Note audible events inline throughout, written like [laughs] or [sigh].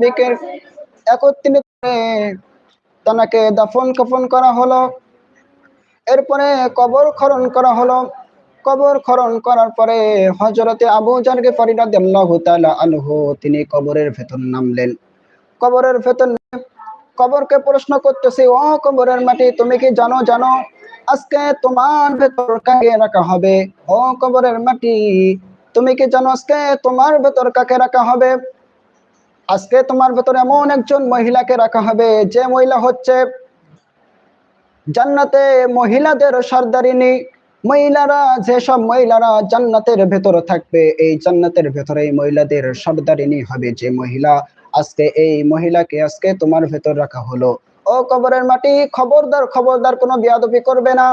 বিকের একত্রিত তাকে দাফন কাফন করা হলো। এরপরে কবর খনন করা হলো। কবর খনন করার পরে হজরতে আবু ফরিদাল্লাহু তাআলা আনহু, তিনি কবরের ভেতর নামলেন। কবরের ভেতর কবরকে প্রশ্ন করতেছে, ও কবরের মাটি, তুমি কি জানো জানো? আজকে তোমার ভেতর কাকে রাখা হবে? ও কবরের মাটি, তুমি কি জানো আজকে তোমার ভেতর কাকে রাখা হবে? আজকে তোমার ভেতরে এমন একজন মহিলাকে রাখা হবে, যে মহিলা হচ্ছে জান্নাতে মহিলাদের সর্দারিনী। মহিলারা, যেসব মহিলারা জান্নাতের ভেতরে থাকবে, এই জান্নাতের ভেতরে মহিলাদের সর্দারিনী হবে যে মহিলা। আজকে এই মহিলাকে আজকে তোমার ভেতর রাখা হলো। ও কবরের মাটি, খবরদার খবরদার, কোনো বিয়াদবি করবে না।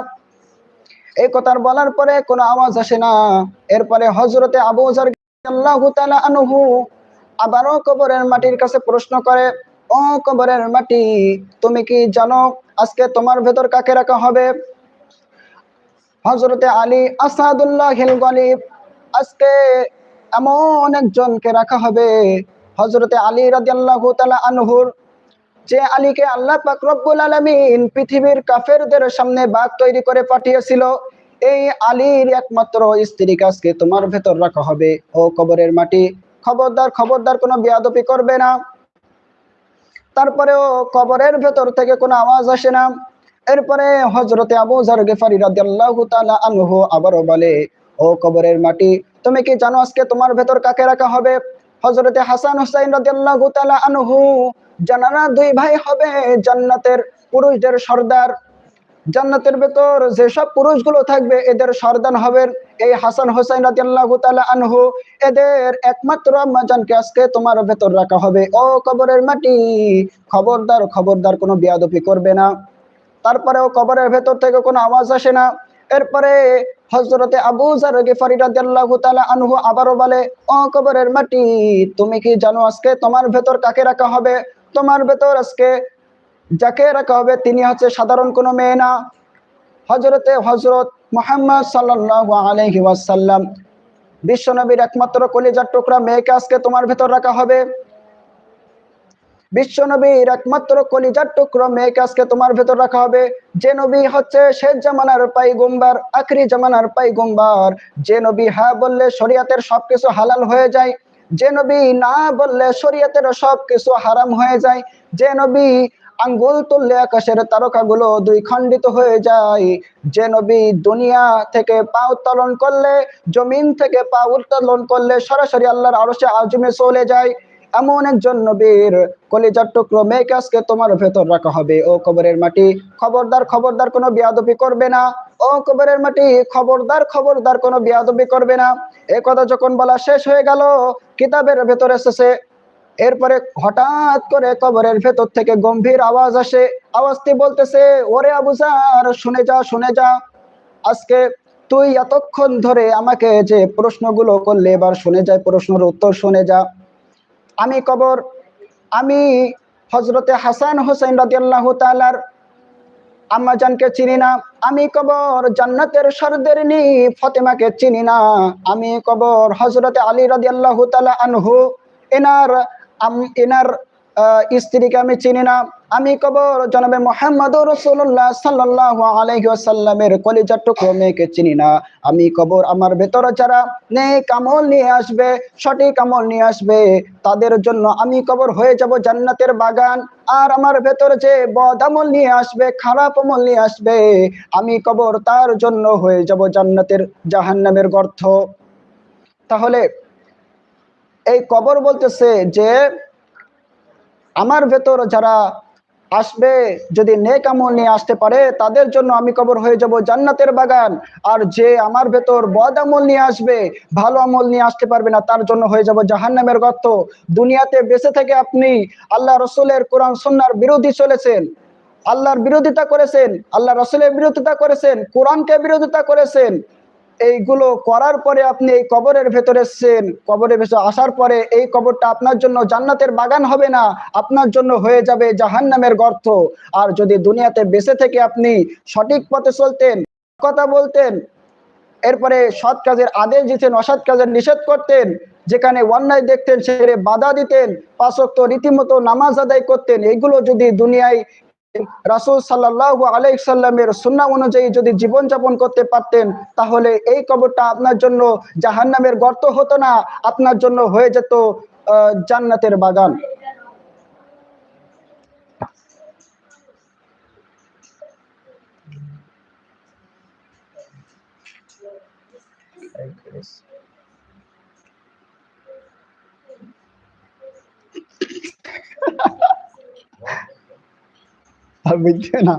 এই কথার বলার পরে কোনো আওয়াজ আসে না। এরপরে হজরতে আবু আল্লাহু আনহু আবারও কবরের মাটির কাছে প্রশ্ন করে, ও কবরের মাটি, তুমি কি জানো আজকে তোমার ভেতর কাকে রাখা হবে? হজরতে আলী আসাদুল্লাহ হিল গলিব, আজকে এমন একজনকে রাখা হবে। হজরতে আলী রাদিয়াল্লাহু তাআলা আনহুর, যে আলীকে আল্লাহ পাক রব্বুল আলামিন পৃথিবীর কাফেরদের সামনে বাঘ তৈরি করে পাঠিয়েছিল। এই আলীর একমাত্র স্ত্রীকে আজকে তোমার ভেতর রাখা হবে, ও কবরের মাটি। খবরদার খবরদার কোনো বিয়াদপি করবে না। তারপরেও কবরের ভেতর থেকে কোনো আওয়াজ আসে না। এরপরে হজরতে আবু জার গেফারি রাদিয়াল্লাহু তাআলা আনহু আবারও বলে, ও কবরের মাটি, তুমি কি জানো আজকে তোমার ভেতর কাকে রাখা হবে? হজরতে হাসান হুসাইন রাদিয়াল্লাহু তাআলা আনহু জানানা দুই ভাই হবে, জান্নাতের পুরুষদের সর্দার। জান্নাতের ভেতর যেসব পুরুষগুলো থাকবে, এদের সর্দান হবেন এই হাসান তাআলা আনহু। এদের একমাত্র আম্মাজানকে আজকে তোমার ভেতর রাখা হবে। ও কবরের মাটি, খবরদার খবরদার কোনো বিয়াদপি করবে না। তারপরেও কবরের ভেতর থেকে কোনো আওয়াজ আসে না। এরপরে হজরতে আবু জার রাদিয়াল্লাহু আনহু আবারও বলে, ও কবরের মাটি, তুমি কি জানো আজকে তোমার ভেতর কাকে রাখা হবে? তোমার ভেতর আজকে যাকে রাখা হবে, তিনি হচ্ছে সাধারণ কোনো মেয়ে না। হজরতে হজরত মোহাম্মদ সাল্লাল্লাহু আলাইহি ওয়াসাল্লাম বিশ্বনবীর একমাত্র কলিজার টুকরা মেয়েকে আজকে তোমার ভেতর রাখা হবে। বিশ্বনবীর একমাত্র কলিজার টুকরো মেয়েকে আজকে তোমার ভেতর রাখা হবে। যে নবী হচ্ছে শেষ জামানার পাইগম্বার, আখরি জামানার পাইগম্বার। যে নবী হ্যাঁ বললে শরিয়াতের সবকিছু হালাল হয়ে যায়। যে নবী না বললে শরিয়াতের সবকিছু হারাম হয়ে যায়। যে নবী আঙ্গুল তুললে আকাশের তারকাগুলো দুই খণ্ডিত হয়ে যায়। যে নবী দুনিয়া থেকে পা উত্তোলন করলে, জমিন থেকে পা উত্তোলন করলে সরাসরি আল্লাহর আরশে আজমে চলে যায়। এমন একজন নবীর কলিজার টুকরো মেয়েকে আজকে তোমার ভেতর রাখা হবে। ও কবরের মাটি খবরদার খবরদার কোনো বিয়াদবি করবে না। ও কবরের মাটি খবরদার খবরদার কোনো বিয়াদবি করবে না। এ কথা যখন বলা শেষ হয়ে গেল, কিতাবের ভেতর এসেছে এরপরে হঠাৎ করে কবরের ভেতর থেকে গম্ভীর আওয়াজ আসে। আওয়াজটি বলতেছে, ওরে আবুজার শুনে যা শুনে যা। আজকে তুই এতক্ষণ ধরে আমাকে যে প্রশ্নগুলো করলে, এবার শুনে যায় প্রশ্নের উত্তর শুনে যা। আমি কবর, আমি হজরতে হাসান হোসেন রাদিয়াল্লাহু তাআলার আম্মাজানকে চিনি না। আমি কবর জান্নাতের সর্দের নি, ফতেমাকে চিনি না। আমি কবর হজরতে আলী রাদিয়াল্লাহু তাআলা আনহু, এনার এনার স্ত্রীকে আমি চিনি না। আমি কবর জনাবে মোহাম্মদ রসুল্লাহ সাল্লাহ আলহিসাল্লামের কলিজার টুকরো মেয়েকে চিনি না। আমি কবর আমার ভেতরে যারা নেক আমল নিয়ে আসবে, সঠিক আমল নিয়ে আসবে, তাদের জন্য আমি কবর হয়ে যাব জান্নাতের বাগান। আর আমার ভেতরে যে বদ আমল নিয়ে আসবে, খারাপ আমল নিয়ে আসবে, আমি কবর তার জন্য হয়ে যাব জান্নাতের জাহান্নামের গর্থ তাহলে এই কবর বলতেছে যে, আমার ভেতর যারা আসবে, যদি নেক আমল নিয়ে আসতে পারে, তাদের জন্য আমি কবর হয়ে যাব জান্নাতের বাগান। আর যে আমার ভেতর বদ আমল নিয়ে আসবে, ভালো আমল নিয়ে আসতে পারবে না, তার জন্য হয়ে যাব জাহান্নামের গর্ত। দুনিয়াতে বেঁচে থেকে আপনি আল্লাহ রসুলের কোরআন সন্ন্যার বিরোধী চলেছেন। আল্লাহর বিরোধিতা করেছেন, আল্লাহ রসুলের বিরোধিতা করেছেন, কোরআনকে বিরোধিতা করেছেন। এইগুলো করার পরে আপনি এই কবরের ভেতরে এসছেন। কবরের ভেতরে আসার পরে এই কবরটা আপনার জন্য জান্নাতের বাগান হবে না, আপনার জন্য হয়ে যাবে জাহান্নামের গর্ত। আর যদি দুনিয়াতে বেঁচে থেকে আপনি সঠিক পথে চলতেন, কথা বলতেন, এরপরে সৎ কাজের আদেশ দিতেন, অসৎ কাজের নিষেধ করতেন, যেখানে অন্যায় দেখতেন, সেখানে বাধা দিতেন পাঁচক্ত রীতিমতো নামাজ আদায় করতেন, এইগুলো যদি দুনিয়ায় রাসূল সাল্লাল্লাহু আলাইহি সাল্লামের সুন্নাহ অনুযায়ী যদি জীবন যাপন করতে পারতেন, তাহলে এই কবরটা আপনার জন্য জাহান্নামের গর্ত হতো না, আপনার জন্য হয়ে যেত জান্নাতের বাগান। [laughs] আর বুঝছে না